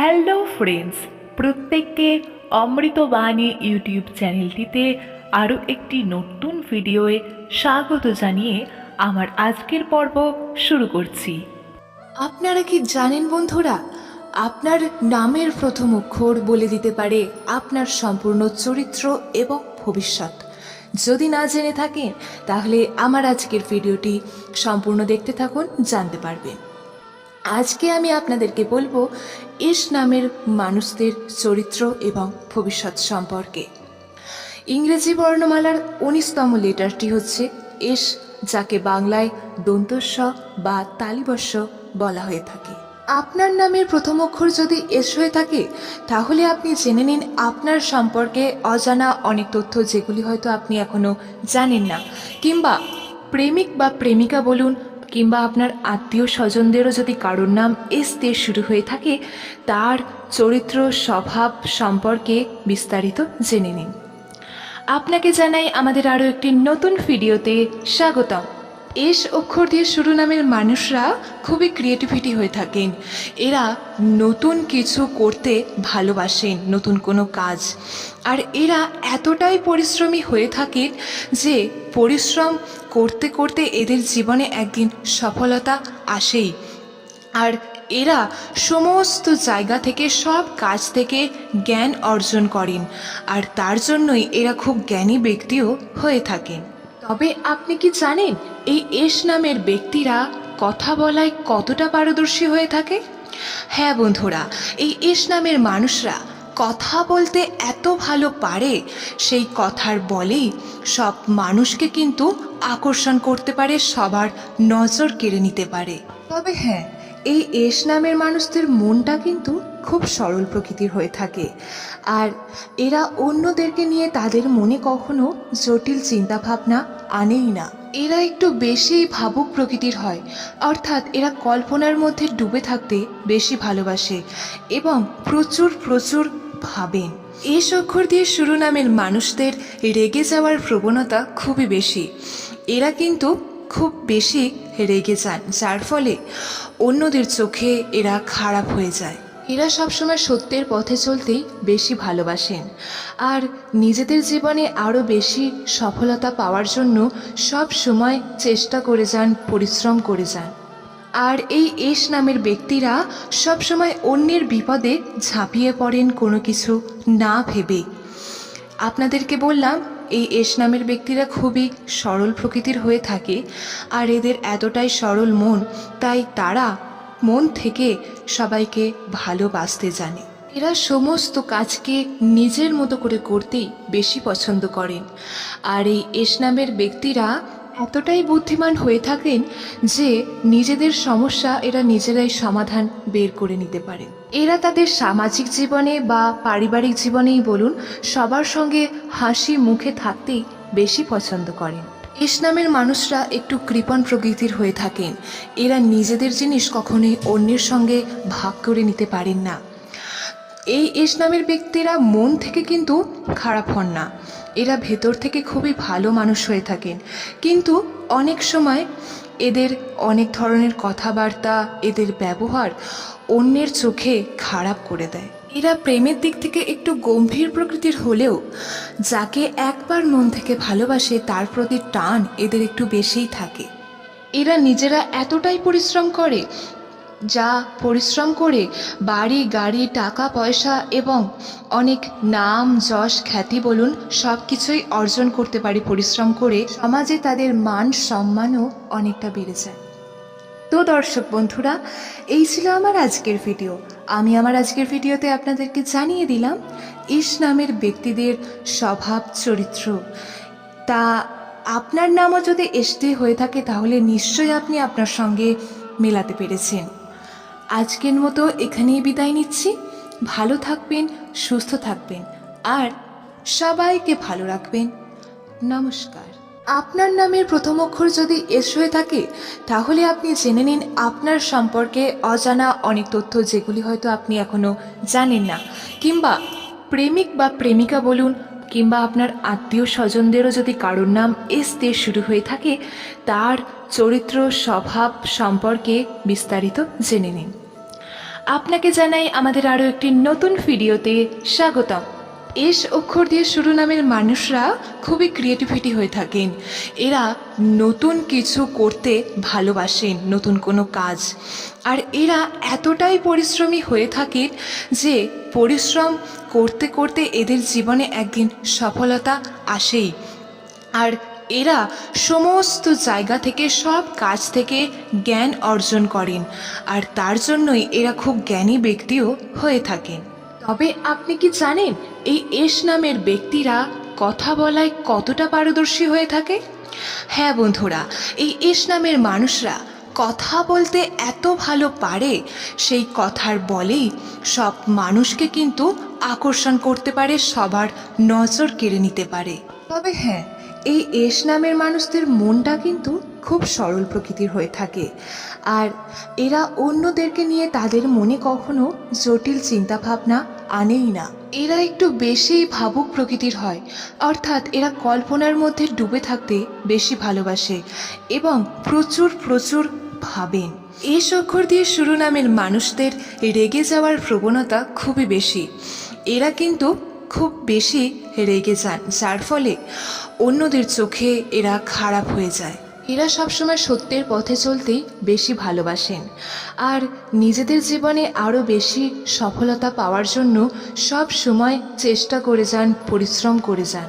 Hello friends প্রত্যেককে অমৃতবাণী YouTube চ্যানেলটিতে আরও একটি নতুন ভিডিওয়ে স্বাগত জানিয়ে আমার আজকের পর্ব শুরু করছি। আপনারা কি জানেন বন্ধুরা, আপনার নামের প্রথম অক্ষর বলে দিতে পারে আপনার সম্পূর্ণ চরিত্র এবং ভবিষ্যৎ। যদি না জেনে থাকেন, তাহলে আমার আজকের ভিডিওটি সম্পূর্ণ দেখতে থাকুন, জানতে পারবেন। আজকে আমি আপনাদেরকে বলব ইস নামের মানুষদের চরিত্র এবং ভবিষ্যৎ সম্পর্কে। ইংরেজি বর্ণমালার উনিশতম লেটারটি হচ্ছে এস যাকে বাংলায় দন্তস্ব বা তালিবস্য বলা হয়ে থাকে। আপনার নামের প্রথম অক্ষর যদি এস হয়ে থাকে, তাহলে আপনি জেনে নিন আপনার সম্পর্কে অজানা অনেক তথ্য যেগুলি হয়তো আপনি এখনও জানেন না। কিংবা প্রেমিক বা প্রেমিকা বলুন কিংবা আপনার আত্মীয় স্বজনদেরও যদি কারোর নাম এস দিয়ে শুরু হয়ে থাকে, তার চরিত্র, স্বভাব সম্পর্কে বিস্তারিত জেনে নিন। আপনাকে জানাই আমাদের আরও একটি নতুন ভিডিওতে স্বাগতম। এস অক্ষর দিয়ে শুরু নামের মানুষরা খুবই ক্রিয়েটিভিটি হয়ে থাকেন। এরা নতুন কিছু করতে ভালোবাসেন, নতুন কোনো কাজ। আর এরা এতটাই পরিশ্রমী হয়ে থাকেন যে পরিশ্রম করতে করতে এদের জীবনে একদিন সফলতা আসেই। আর এরা সমস্ত জায়গা থেকে, সব কাজ থেকে জ্ঞান অর্জন করেন। আর তার জন্যই এরা খুব জ্ঞানী ব্যক্তিও হয়ে থাকেন। তবে আপনি কি জানেন, এই এস নামের ব্যক্তিরা কথা বলায় কতটা পারদর্শী হয়ে থাকে? হ্যাঁ বন্ধুরা, এই এস নামের মানুষরা কথা বলতে এত ভালো পারে, সেই কথার বলেই সব মানুষকে কিন্তু আকর্ষণ করতে পারে, সবার নজর কেড়ে নিতে পারে। তবে হ্যাঁ এই এস নামের মানুষদের মনটা কিন্তু খুব সরল প্রকৃতির হয়ে থাকে। আর এরা অন্যদেরকে নিয়ে তাদের মনে কখনো জটিল চিন্তাভাবনা আনেই না। এরা একটু বেশি ভাবুক প্রকৃতির হয়, অর্থাৎ এরা কল্পনার মধ্যে ডুবে থাকতে বেশি ভালোবাসে এবং প্রচুর প্রচুর ভাবেন। এস অক্ষর দিয়ে শুরু নামের মানুষদের রেগে যাওয়ার প্রবণতা খুবই বেশি। এরা কিন্তু খুব বেশি রেগে যান, যার ফলে অন্যদের চোখে এরা খারাপ হয়ে যায়। এরা সবসময় সত্যের পথে চলতেই বেশি ভালোবাসেন। আর নিজেদের জীবনে আরও বেশি সফলতা পাওয়ার জন্য সব সময় চেষ্টা করে যান, পরিশ্রম করে যান। আর এই এস নামের ব্যক্তিরা সবসময় অন্যের বিপদে ঝাঁপিয়ে পড়েন কোনো কিছু না ভেবে। আপনাদেরকে বললাম, এই এস নামের ব্যক্তিরা খুবই সরল প্রকৃতির হয়ে থাকে, আর এদের এতটাই সরল মন, তাই তারা মন থেকে সবাইকে ভালোবাসতে জানে। এরা সমস্ত কাজকে নিজের মতো করে করতেই বেশি পছন্দ করেন। আর এই এস নামের ব্যক্তিরা এতটাই বুদ্ধিমান হয়ে থাকেন যে নিজেদের সমস্যা এরা নিজেরাই সমাধান বের করে নিতে পারে এরা তাদের সামাজিক জীবনে বা পারিবারিক জীবনেই বলুন, সবার সঙ্গে হাসি মুখে থাকতেই বেশি পছন্দ করেন। এস নামের মানুষরা একটু কৃপণ প্রকৃতির হয়ে থাকেন। এরা নিজেদের জিনিস কখনোই অন্যের সঙ্গে ভাগ করে নিতে পারেন না। এই এস নামের ব্যক্তিরা মন থেকে কিন্তু খারাপ হন না। এরা ভেতর থেকে খুবই ভালো মানুষ হয়ে থাকেন। কিন্তু অনেক সময় এদের অনেক ধরনের কথাবার্তা, এদের ব্যবহার অন্যের চোখে খারাপ করে দেয়। এরা প্রেমের দিক থেকে একটু গম্ভীর প্রকৃতির হলেও যাকে একবার মন থেকে ভালোবাসে, তার প্রতি টান এদের একটু বেশিই থাকে। এরা নিজেরা এতটাই পরিশ্রম করে, যা পরিশ্রম করে বাড়ি, গাড়ি, টাকা, পয়সা এবং অনেক নাম, যশ, খ্যাতি বলুন সব কিছুই অর্জন করতে পারি পরিশ্রম করে। সমাজে তাদের মান, সম্মানও অনেকটা বেড়ে যায়। তো দর্শক বন্ধুরা, এই ছিল আমার আজকের ভিডিও। আমি আমার আজকের ভিডিওতে আপনাদেরকে জানিয়ে দিলাম ইস নামের ব্যক্তিদের স্বভাব, চরিত্র। তা আপনার নামও যদি এসটি হয়ে থাকে, তাহলে নিশ্চয়ই আপনি আপনার সঙ্গে মেলাতে পেরেছেন। আজকের মতো এখানেই বিদায় নিচ্ছি। ভালো থাকবেন, সুস্থ থাকবেন, আর সবাইকে ভালো রাখবেন। নমস্কার। আপনার নামের প্রথম অক্ষর যদি এস হয়ে থাকে, তাহলে আপনি জেনে নিন আপনার সম্পর্কে অজানা অনেক তথ্য যেগুলি হয়তো আপনি এখনও জানেন না। কিংবা প্রেমিক বা প্রেমিকা বলুন, কিংবা আপনার আত্মীয় স্বজনদেরও যদি কারোর নাম এস দিয়ে শুরু হয়ে থাকে, তার চরিত্র, স্বভাব সম্পর্কে বিস্তারিত জেনে নিন। আপনাকে জানাই আমাদের আরও একটি নতুন ভিডিওতে স্বাগতম। এস অক্ষর দিয়ে শুরু নামের মানুষরা খুবই ক্রিয়েটিভিটি হয়ে থাকেন। এরা নতুন কিছু করতে ভালোবাসেন, নতুন কোনো কাজ। আর এরা এতটাই পরিশ্রমী হয়ে থাকেন যে পরিশ্রম করতে করতে এদের জীবনে একদিন সফলতা আসেই। আর এরা সমস্ত জায়গা থেকে, সব কাজ থেকে জ্ঞান অর্জন করেন। আর তার জন্যই এরা খুব জ্ঞানী ব্যক্তিও হয়ে থাকেন। তবে আপনি কি জানেন এই এস নামের ব্যক্তিরা কথা বলায় কতটা পারদর্শী হয়ে থাকে? হ্যাঁ বন্ধুরা, এই এস নামের মানুষরা কথা বলতে এত ভালো পারে, সেই কথার বলেই সব মানুষকে কিন্তু আকর্ষণ করতে পারে, সবার নজর কেড়ে নিতে পারে। তবে হ্যাঁ এই এস নামের মানুষদের মনটা কিন্তু খুব সরল প্রকৃতির হয়ে থাকে। আর এরা অন্যদেরকে নিয়ে তাদের মনে কখনো জটিল চিন্তাভাবনা আনেই না। এরা একটু বেশি ভাবুক প্রকৃতির হয়। অর্থাৎ এরা কল্পনার মধ্যে ডুবে থাকতে বেশি ভালোবাসে এবং প্রচুর প্রচুর ভাবেন। এই অক্ষর দিয়ে শুরু নামের মানুষদের রেগে যাওয়ার প্রবণতা খুবই বেশি। এরা কিন্তু খুব বেশি রেগে যান, যার ফলে অন্যদের চোখে এরা খারাপ হয়ে যায়। এরা সবসময় সত্যের পথে চলতেই বেশি ভালোবাসেন। আর নিজেদের জীবনে আরও বেশি সফলতা পাওয়ার জন্য সব সময় চেষ্টা করে যান, পরিশ্রম করে যান।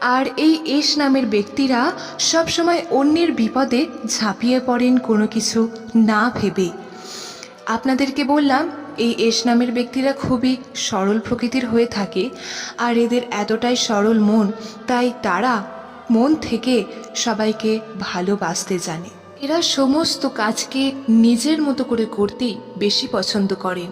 আর এই এস নামের ব্যক্তিরা সবসময় অন্যের বিপদে ঝাঁপিয়ে পড়েন কোনো কিছু না ভেবে। আপনাদেরকে বললাম, এই এস নামের ব্যক্তিরা খুবই সরল প্রকৃতির হয়ে থাকে, আর এদের এতটাই সরল মন, তাই তারা মন থেকে সবাইকে ভালোবাসতে জানে। এরা সমস্ত কাজকে নিজের মতো করে করতেই বেশি পছন্দ করেন।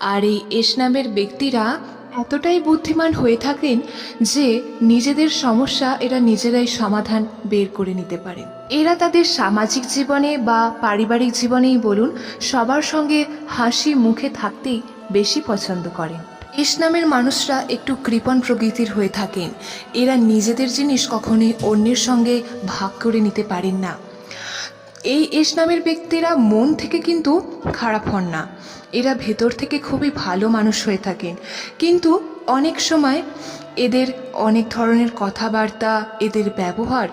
আর এই এস নামের ব্যক্তিরা এতটাই বুদ্ধিমান হয়ে থাকেন যে নিজেদের সমস্যা এরা নিজেরাই সমাধান বের করে নিতে পারেন। এরা তাদের সামাজিক জীবনে বা পারিবারিক জীবনেই বলুন, সবার সঙ্গে হাসি মুখে থাকতেই বেশি পছন্দ করেন। এস নামের মানুষরা একটু কৃপণ প্রকৃতির হয়ে থাকেন। এরা নিজেদের জিনিস কখনোই অন্যের সঙ্গে ভাগ করে নিতে পারেন না। এই এস নামের ব্যক্তিরা মন থেকে কিন্তু খারাপ হন না। এরা ভেতর থেকে খুবই ভালো মানুষ হয়ে থাকেন। কিন্তু অনেক সময় এদের অনেক ধরনের কথাবার্তা, এদের ব্যবহার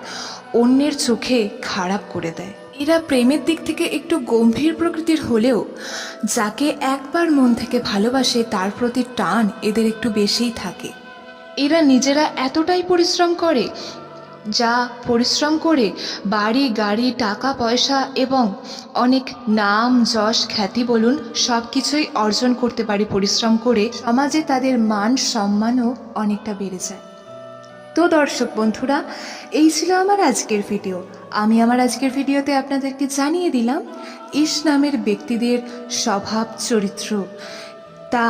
অন্যের চোখে খারাপ করে দেয়। এরা প্রেমের দিক থেকে একটু গম্ভীর প্রকৃতির হলেও, যাকে একবার মন থেকে ভালোবাসে তার প্রতি টান এদের একটু বেশিই থাকে। এরা নিজেরা এতটাই পরিশ্রম করে, যা পরিশ্রম করে বাড়ি, গাড়ি, টাকা, পয়সা এবং অনেক নাম, যশ, খ্যাতি বলুন সব কিছুই অর্জন করতে পারি পরিশ্রম করে। সমাজে তাদের মান, সম্মানও অনেকটা বেড়ে যায়। তো দর্শক বন্ধুরা, এই ছিল আমার আজকের ভিডিও। আমি আমার আজকের ভিডিওতে আপনাদেরকে জানিয়ে দিলাম ইস নামের ব্যক্তিদের স্বভাব চরিত্র। তা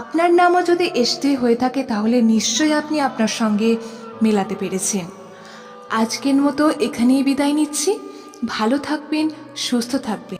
আপনার নামও যদি এসতে হয়ে থাকে, তাহলে নিশ্চয়ই আপনি আপনার সঙ্গে মেলাতে পেরেছেন। আজকের মতো এখানেই বিদায় নিচ্ছি। ভালো থাকবেন, সুস্থ থাকবেন।